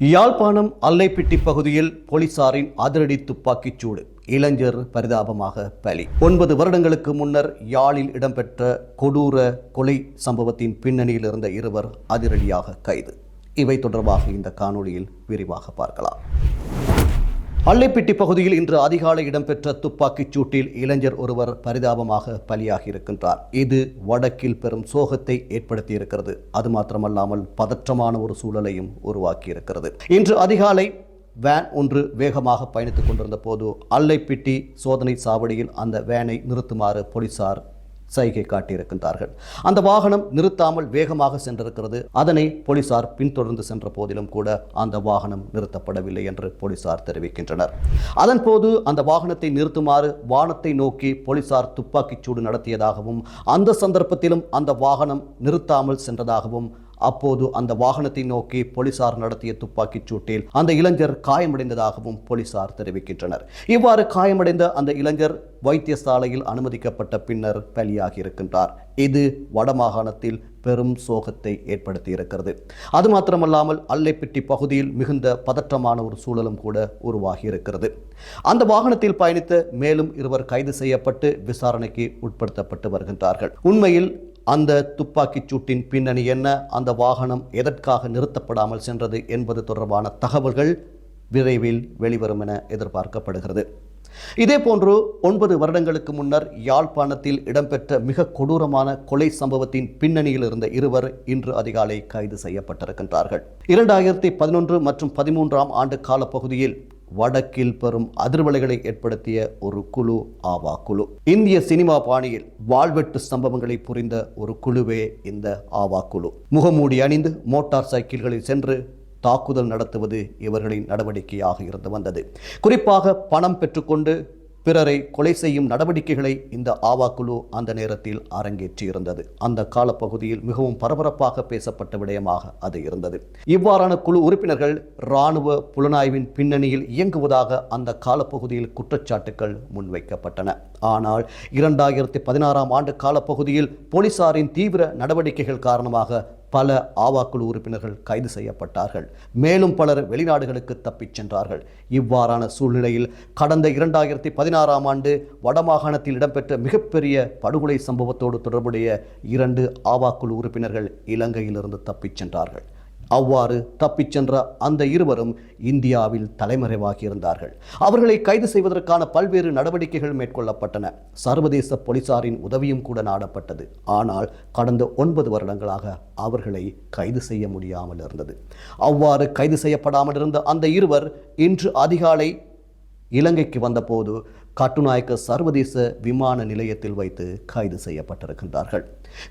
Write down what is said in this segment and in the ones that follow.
யாழ்ப்பாணம் அல்லைப்பிட்டி பகுதியில் போலீசாரின் அதிரடி துப்பாக்கிச் சூடு இளைஞர் பரிதாபமாக பலி. ஒன்பது வருடங்களுக்கு முன்னர் யாழில் இடம்பெற்ற கொடூர கொலை சம்பவத்தின் பின்னணியில் இருந்த இருவர் அதிரடியாக கைது. இவை தொடர்பாக இந்த காணொளியில் விரிவாக பார்க்கலாம். அல்லைப்பிட்டி பகுதியில் இன்று அதிகாலை இடம்பெற்ற துப்பாக்கிச் சூட்டில் இளைஞர் ஒருவர் பரிதாபமாக பலியாகியிருக்கின்றார். இது வடக்கில் பெரும் சோகத்தை ஏற்படுத்தியிருக்கிறது. அது மாத்திரமல்லாமல் பதற்றமான ஒரு சூழலையும் உருவாக்கியிருக்கிறது. இன்று அதிகாலை வேன் ஒன்று வேகமாக பயணித்துக் கொண்டிருந்த போது அல்லைப்பிட்டி சோதனை சாவடியில் அந்த வேனை நிறுத்துமாறு போலீசார் சைகை காட்டியிருக்கின்றார்கள். அந்த வாகனம் நிறுத்தாமல் வேகமாக சென்றிருக்கிறது. அதனை போலீசார் பின்தொடர்ந்து சென்ற போதிலும் கூட அந்த வாகனம் நிறுத்தப்படவில்லை என்று போலீசார் தெரிவிக்கின்றனர். அதன்போது அந்த வாகனத்தை நிறுத்துமாறு வானத்தை நோக்கி போலீசார் துப்பாக்கிச் சூடு நடத்தியதாகவும் அந்த சந்தர்ப்பத்திலும் அந்த வாகனம் நிறுத்தாமல் சென்றதாகவும் அப்போது அந்த வாகனத்தை நோக்கி போலீசார் நடத்திய துப்பாக்கிச் சூட்டில் அந்த இளைஞர் காயமடைந்ததாகவும் போலீசார் தெரிவிக்கின்றனர். இவ்வாறு காயமடைந்த அந்த இளைஞர் வைத்தியசாலையில் அனுமதிக்கப்பட்ட பின்னர் பலியாகி இருக்கின்றார் இது வடமாகாணத்தில் பெரும் சோகத்தை ஏற்படுத்தி இருக்கிறது அது மாத்திரமல்லாமல் அல்லைப்பிட்டி பகுதியில் மிகுந்த பதற்றமான ஒரு சூழலும் கூட உருவாகி இருக்கிறது அந்த வாகனத்தில் பயணித்த மேலும் இருவர் கைது செய்யப்பட்டு விசாரணைக்கு உட்படுத்தப்பட்டு வருகின்றார்கள். உண்மையில் அந்த துப்பாக்கிச் சூட்டின் பின்னணி என்ன? அந்த வாகனம் எதற்காக நிறுத்தப்படாமல் சென்றது என்பது தொடர்பான தகவல்கள் விரைவில் வெளிவரும் என எதிர்பார்க்கப்படுகிறது. இதேபோன்று ஒன்பது வருடங்களுக்கு முன்னர் யாழ்ப்பாணத்தில் இடம்பெற்ற மிக கொடூரமான கொலை சம்பவத்தின் பின்னணியில் இருந்த இருவர் இன்று அதிகாலை கைது செய்யப்பட்டிருக்கின்றார்கள். இரண்டாயிரத்தி பதினொன்று மற்றும் பதிமூன்றாம் ஆண்டு காலப்பகுதியில் வடக்கில் பெரும் அதிர்வலைகளை ஏற்படுத்திய ஒரு குழு ஆவா குழு. இந்திய சினிமா பாணியில் வாழ்வெட்டு சம்பவங்களை புரிந்த ஒரு குழுவே இந்த ஆவா குழு. முகமூடி அணிந்து மோட்டார் சைக்கிள்களில் சென்று தாக்குதல் நடத்துவது இவர்களின் நடவடிக்கையாக இருந்து வந்தது. குறிப்பாக பணம் பெற்றுக்கொண்டு பிறரை கொலை செய்யும் நடவடிக்கைகளை இந்த ஆவா குழு அந்த நேரத்தில் அரங்கேற்றியிருந்தது. அந்த காலப்பகுதியில் மிகவும் பரபரப்பாக பேசப்பட்ட விடயமாக அது இருந்தது. இவ்வாறான குழு உறுப்பினர்கள் இராணுவ புலனாய்வின் பின்னணியில் இயங்குவதாக அந்த காலப்பகுதியில் குற்றச்சாட்டுகள் முன்வைக்கப்பட்டன. ஆனால் இரண்டாயிரத்தி பதினாறாம் ஆண்டு காலப்பகுதியில் போலீசாரின் தீவிர நடவடிக்கைகள் காரணமாக பல ஆவாக்குழு உறுப்பினர்கள் கைது செய்யப்பட்டார்கள். மேலும் பலர் வெளிநாடுகளுக்கு தப்பிச் சென்றார்கள். இவ்வாறான சூழ்நிலையில் கடந்த இரண்டாயிரத்தி பதினாறாம் ஆண்டு வடமாகாணத்தில் இடம்பெற்ற மிகப்பெரிய படுகொலை சம்பவத்தோடு தொடர்புடைய இரண்டு ஆவாக்குழு உறுப்பினர்கள் இலங்கையிலிருந்து தப்பிச் சென்றார்கள். அவ்வாறு தப்பிச் சென்ற அந்த இருவரும் இந்தியாவில் தலைமறைவாகியிருந்தார்கள். அவர்களை கைது செய்வதற்கான பல்வேறு நடவடிக்கைகள் மேற்கொள்ளப்பட்டன. சர்வதேச போலீசாரின் உதவியும் கூட நாடப்பட்டது. ஆனால் கடந்த ஒன்பது வருடங்களாக அவர்களை கைது செய்ய முடியாமல் இருந்தது. அவ்வாறு கைது செய்யப்படாமல் இருந்த அந்த இருவர் இன்று அதிகாலை இலங்கைக்கு வந்தபோது கட்டுநாயக்க சர்வதேச விமான நிலையத்தில் வைத்து கைது செய்யப்பட்டிருக்கின்றார்கள்.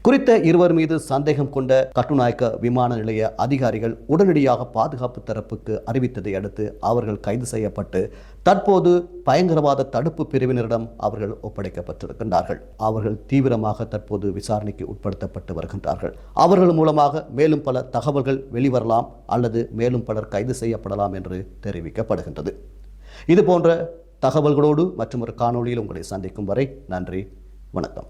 குறித்த இருவர் மீது சந்தேகம் கொண்ட கட்டுநாயக்க விமான நிலைய அதிகாரிகள் உடனடியாக பாதுகாப்பு தரப்புக்கு அறிவித்ததை அடுத்து அவர்கள் கைது செய்யப்பட்டு தற்போது பயங்கரவாத தடுப்பு பிரிவினரிடம் அவர்கள் ஒப்படைக்கப்பட்டிருக்கின்றார்கள். அவர்கள் தீவிரமாக தற்போது விசாரணைக்கு உட்படுத்தப்பட்டு வருகின்றார்கள். அவர்கள் மூலமாக மேலும் பல தகவல்கள் வெளிவரலாம் அல்லது மேலும் பலர் கைது செய்யப்படலாம் என்று தெரிவிக்கப்படுகின்றது. இது போன்ற தகவல்களோடு மற்றும் ஒரு காணொளியில் உங்களை சந்திக்கும் வரை நன்றி வணக்கம்.